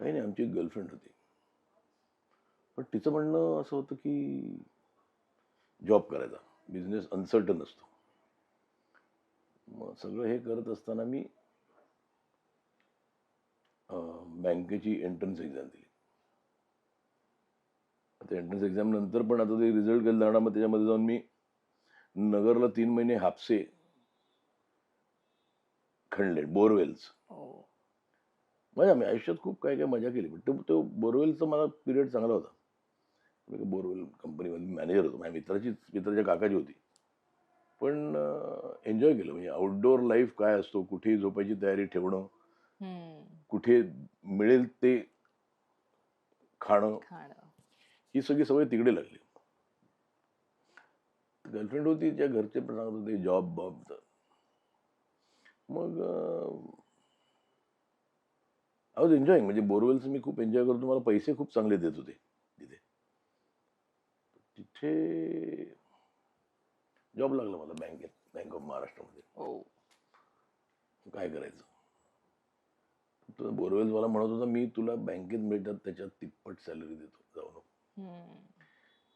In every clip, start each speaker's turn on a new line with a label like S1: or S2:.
S1: काही नाही आमची एक गर्लफ्रेंड होती. पण तिचं म्हणणं असं होतं की जॉब करायचा. बिझनेस अनसर्टन असतो. मग सगळं हे करत असताना मी बँकेची एंट्रन्स एक्झाम दिली. आता एंट्रन्स एक्झाम नंतर पण आता ते रिझल्ट केलं जाणार मग त्याच्यामध्ये जाऊन मी नगरला तीन महिने हापसे खणले बोरवेल्स.
S2: oh.
S1: मजा मी आयुष्यात खूप काय काय मजा केली. पण तो तो बोरवेलचा मला पिरियड चांगला होता. मी बोरवेल कंपनीमध्ये मॅनेजर होतो. माझ्या मित्राची मित्राच्या काकाची होती. पण एन्जॉय केलं. म्हणजे आउटडोअर लाईफ काय असतो कुठेही झोपायची तयारी ठेवणं. कुठे मिळेल ते खाणं
S2: खाणं.
S1: ही सगळी सवय तिकडे लागली. गर्लफ्रेंड होती ज्या घरचे पण सांगत होते जॉब बॉब मग आय वॉज एन्जॉईंग म्हणजे बोरवेल्स मी खूप एन्जॉय करतो. मला पैसे खूप चांगले देत होते तिथे. तिथे जॉब लागला मला बँकेत बँक ऑफ महाराष्ट्रामध्ये
S2: हो.
S1: काय करायचं? तो बोरवेल्सवाला म्हणत होता मी तुला बँकेत मिळतात त्याच्यात तिप्पट सॅलरी देतो. जाऊ नको.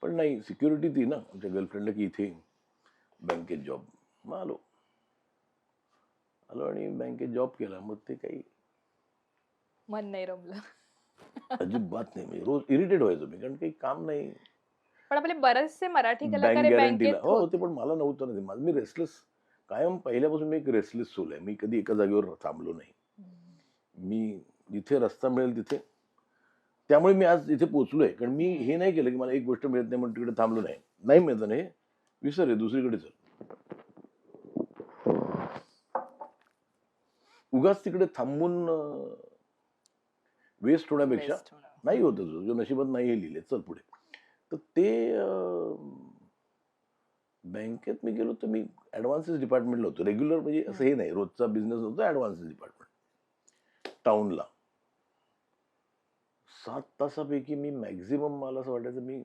S1: पण नाही सिक्युरिटी ती ना आमच्या गर्लफ्रेंडला की इथे बँकेत जॉब मग आलो. आलो आणि बँकेत जॉब केला. मग ते काही
S2: मन नाही रमलं.
S1: अजिबात नाही. म्हणजे रोज इरिटेट व्हायचो मी कारण काही काम नाही.
S2: पण आपले बरेचसे मराठी
S1: बँक गॅरंटीला हो
S2: होते.
S1: ते पण मला नव्हतं ना ते माझं मी रेस्टलेस कायम पहिल्यापासून मी एक रेस्टलेस सोल आहे. मी कधी एका जागेवर थांबलो नाही. मी जिथे रस्ता मिळेल तिथे. त्यामुळे मी आज इथे पोचलोय कारण मी हे नाही केलं की मला एक गोष्ट मिळत नाही म्हणून तिकडे थांबलो नाही. नाही मिळत ना हे विसर आहे दुसरीकडे चल. उगाच तिकडे थांबून वेस्ट होण्यापेक्षा. नाही होत जो नशिबात नाही हे लिहिले चल पुढे. तर ते बँकेत मी गेलो तर मी ॲडव्हान्सेस डिपार्टमेंटला होतो. रेग्युलर म्हणजे असं हे नाही. रोजचा बिझनेस होतो ॲडव्हान्सेस डिपार्टमेंट टाऊनला सात तासापैकी मी मॅक्झिमम मला असं वाटायचं मी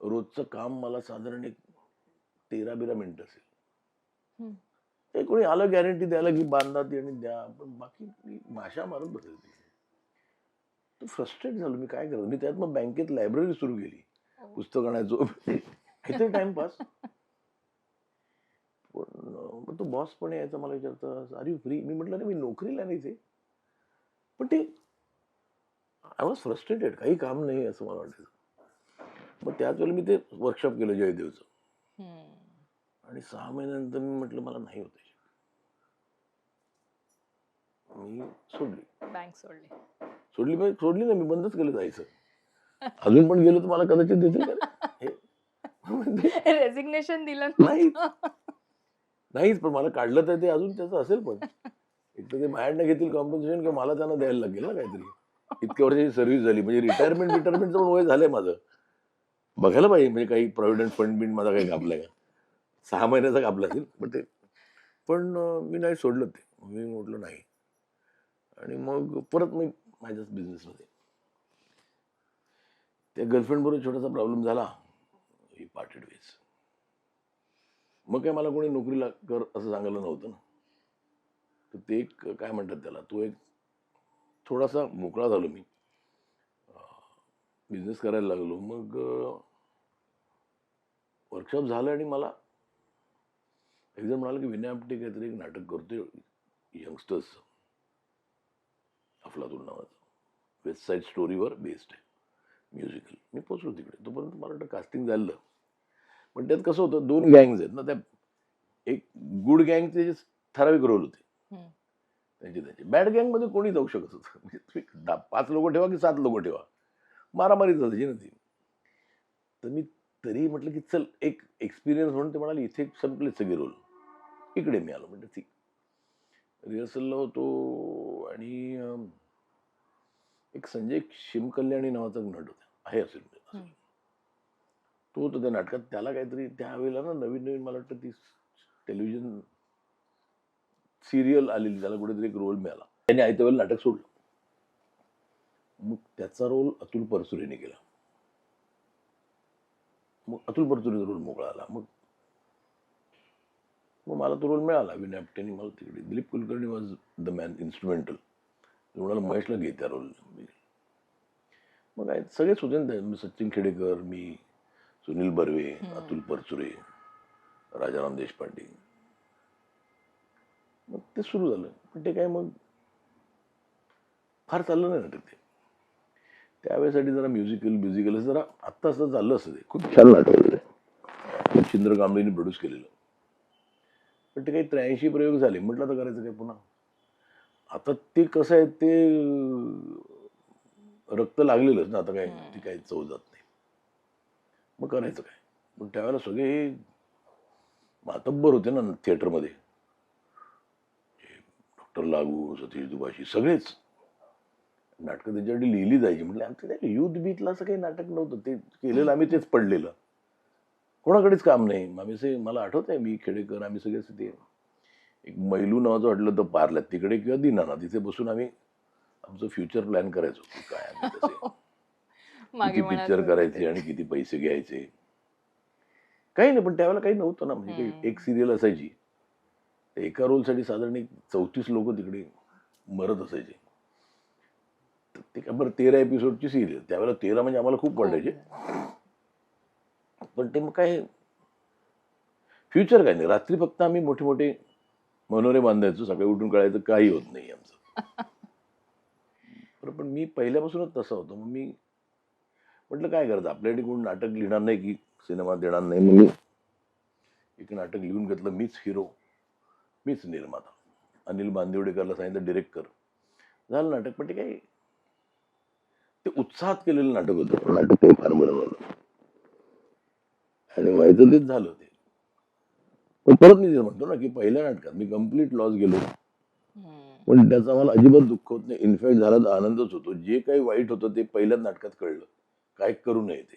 S1: रोजचं काम मला साधारण एक तेरा बिरा मिनिट असेल. ते कोणी आलं गॅरंटी द्यायला की बांधा ती आणि द्या. पण बाकी मी भाषा मारत बसेल ती तो फ्रस्ट्रेट झालो मी काय करतो मी त्यात मग बँकेत लायब्ररी सुरू केली. पुस्तक आणायचो. काहीतरी टाइमपास पण मग तो बॉस पण यायचा मला विचारतं आर यू फ्री मी म्हटलं नाही मी नोकरीला नाही ते पण ते आय वॉज फ्रस्ट्रेटेड काही काम नाही असं मला वाटायचं. मग त्याच वेळेला मी ते वर्कशॉप केलं जयदेवचं. आणि सहा महिन्यानंतर मी म्हटलं मला नाही होत मी सोडली.
S2: बँक सोडली.
S1: सोडली म्हणजे सोडली ना मी बंदच केलं जायचं. अजून पण गेलो तर मला कदाचित देतील का? रे? हे म्हणजे
S2: रेझिग्नेशन दिलं
S1: नाही. नाहीच पण मला काढलं तर ते अजून त्याचं असेल पण. एक तर ते बाहेरनं घेतील कॉम्पन्सेशन किंवा मला त्यांना द्यायला लागेल ना काहीतरी. इतक्या वर्षाची सर्व्हिस झाली म्हणजे रिटायरमेंट रिटायरमेंटचं पण वय झालंय माझं. बघायला पाहिजे म्हणजे काही प्रॉव्हिडंट फंड बिंड माझा काही कापलाय का? सहा महिन्याचा कापला असेल पण ते पण मी नाही सोडलं ते. मी म्हटलं नाही. आणि मग परत मी माझ्याच बिझनेसमध्ये त्या गर्लफ्रेंड बरोबर छोटासा प्रॉब्लेम झाला. ही पार्टेड वेज मग काय मला कोणी नोकरीला कर असं सांगायला नव्हतं ना. तर ते एक काय म्हणतात त्याला तो एक थोडासा मोकळा झालो मी. बिझनेस करायला लागलो. मग वर्कशॉप झालं आणि मला एकजण म्हणाला की विनय आपटे काहीतरी एक नाटक करतोय यंगस्टर्स अफलातून नावाचं. वेस्ट साईड स्टोरीवर बेस्ड आहे. म्युझिकल मी पोचलो तिकडे. तोपर्यंत मला वाटतं कास्टिंग झालं. पण त्यात कसं होतं दोन गँग्स आहेत ना त्या एक गुड गँगचे जे ठराविक रोल होते. त्यांचे त्यांचे. बॅड गँगमध्ये कोणी जाऊ शकत होतं. म्हणजे तुम्ही पाच लोक ठेवा की सात लोक ठेवा. मारामारीच असायची ना ती. तर मी तरी म्हटलं की चल एक एक्सपिरियन्स म्हणून ते म्हणाले इथे संपले सगळे रोल इकडे मी आलो. म्हटलं ठीक. रिहर्सलला होतो. एक संजय शिमकल्याणी नावाचा नट होता. आहे असेल.
S2: हम्म.
S1: तो होता त्या नाटकात. त्याला काहीतरी त्यावेळेला ना नवीन नवीन मला वाटतं ती टेलिव्हिजन सिरियल आलेली. त्याला कुठेतरी एक रोल मिळाला. त्याने आयत्या वेळेला नाटक सोडलं. मग त्याचा रोल अतुल परचुरेने केला. मग अतुल परचुरेचा रोल मोकळा आला. मग मग मला तो रोल मिळाला. विनय आपटेने मला तिकडे. Dilip Kulkarni was the man instrumental म्हणाला महेशला घे त्या रोल मग काय सगळेच होते ना सचिन खेडेकर मी सुनील बर्वे. अतुल परचुरे राजाराम देशपांडे. मग ते सुरू झालं. पण ते काय मग फार चाललं नाही नाटक ते. त्यावेळेसाठी जरा म्युझिकल म्युझिकल जरा आत्ता असं चाललं असतं ते. खूप छान नाटक होतं चिंद्र कांबळेने प्रोड्यूस केलेलं. पण ते काही त्र्याऐंशी प्रयोग झाले. म्हटलं तर करायचं काय पुन्हा? आता ते कसं आहे ते रक्त लागलेलंच ना आता काय. ती काही चव जात नाही. मग करायचं काय? पण त्यावेळेला सगळे हे मातब्बर होते ना थिएटरमध्ये. डॉक्टर लागू सतीश दुबाशी सगळेच. नाटकं त्याच्यासाठी लिहिली जायची. म्हटलं आमचं त्या युथ बीतला असं काही नाटक नव्हतं. ते केलेलं आम्ही तेच पडलेलं. कोणाकडेच काम नाही. मग आम्ही मला आठवत आहे मी खेडेकर आम्ही सगळे ते एक मैलू नावाचं वाटलं तर पार्ल्यात तिकडे किंवा दिनाना तिथे बसून आम्ही आमचं फ्युचर प्लॅन करायचो की काय आम्ही किती पिक्चर करायचे. आणि किती पैसे घ्यायचे. काही नाही पण त्यावेळेला काही नव्हतं ना म्हणजे. एक सिरियल असायची. एका रोलसाठी साधारण एक चौतीस लोक तिकडे मरत असायचे. ते काय बरं तेरा एपिसोडची सिरियल त्यावेळेला तेरा म्हणजे आम्हाला खूप पडायचे पण ते मग काय फ्युचर काय नाही. रात्री फक्त आम्ही मोठे मोठे मनोरे बांधायचो सकाळी उठून कळायचं काही होत नाही आमचं. बरं, पण मी पहिल्यापासूनच तसा होतो. मग मी म्हटलं काय करायचं? आपल्याकडे कोण नाटक लिहिणार नाही की सिनेमा देणार नाही? मग मी एक नाटक लिहून घेतलं मीच हिरो मीच निर्माता. अनिल बांदिवडेकरला सांगितलं डिरेक्ट कर. झालं नाटक पण ते काही ते उत्साहात केलेलं नाटक होतं. नाटक काही फार बरं झालं आणि व्हायचं तेच झालं ते पण परत मी म्हणतो ना की पहिल्या नाटकात मी कंप्लीट लॉस गेलो. पण त्याचा मला अजिबात दुःख होत नाही. इन्फेक्ट झाला तर आनंदच होतो. जे काही वाईट होतं ते पहिल्याच नाटकात कळलं. काय करू नये ते.